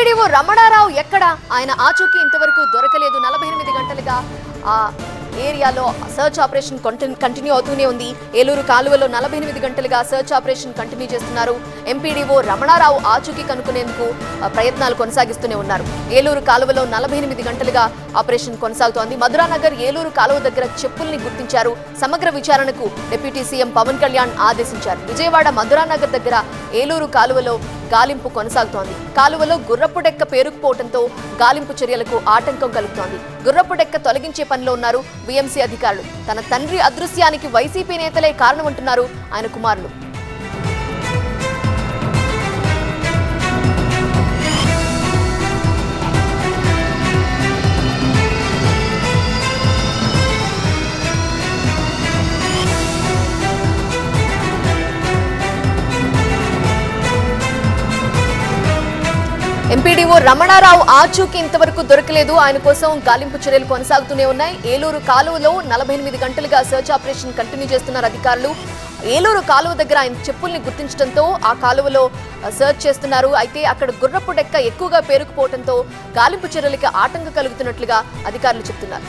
MPDO Ramanarao ఎక్కడ? ఆయన ఆచూకీ ఇంతవరకు దొరకలేదు. నలభై ఎనిమిది గంటలుగా ఆ ఏరియాలో సర్చ్ ఆపరేషన్ కంటిన్యూ కంటిన్యూ అవుతూనే ఉంది. ఏలూరు కాలువలో నలభై ఎనిమిది గంటలుగా సర్చ్ ఆపరేషన్ కంటిన్యూ చేస్తున్నారు. ఎంపీడీఓ రమణారావు ఆచూకీ కనుక్కునేందుకు ప్రయత్నాలు కొనసాగిస్తూనే ఉన్నారు. ఏలూరు కాలువలో నలభై ఎనిమిది గంటలుగా ఆపరేషన్ కొనసాగుతోంది. మధురానగర్ ఏలూరు కాలువ దగ్గర చెప్పుల్ని గుర్తించారు. సమగ్ర విచారణకు డిప్యూటీ సీఎం పవన్ కళ్యాణ్ ఆదేశించారు. విజయవాడ మధురానగర్ దగ్గర ఏలూరు కాలువలో గాలింపు కొనసాగుతోంది. కాలువలో గుర్రపు డెక్క పేరుకుపోవడంతో గాలింపు చర్యలకు ఆటంకం కలుగుతోంది. గుర్రపు డెక్క తొలగించే పనిలో ఉన్నారు బీఎంసీ అధికారులు. తన తండ్రి అదృశ్యానికి వైసీపీ నేతలే కారణమంటున్నారు ఆయన కుమారులు. ఎంపీడీఓ రమణారావు ఆచూకీ ఇంతవరకు దొరకలేదు. ఆయన కోసం గాలింపు చర్యలు కొనసాగుతూనే ఉన్నాయి. ఏలూరు కాలువలో నలభై ఎనిమిది గంటలుగా సెర్చ్ ఆపరేషన్ కంటిన్యూ చేస్తున్నారు అధికారులు. ఏలూరు కాలువ దగ్గర ఆయన చెప్పుల్ని గుర్తించడంతో ఆ కాలువలో సర్చ్ చేస్తున్నారు. అయితే అక్కడ గుర్రపు డెక్క ఎక్కువగా పేరుకుపోవడంతో గాలింపు చర్యలకి ఆటంకం కలుగుతున్నట్లుగా అధికారులు చెప్తున్నారు.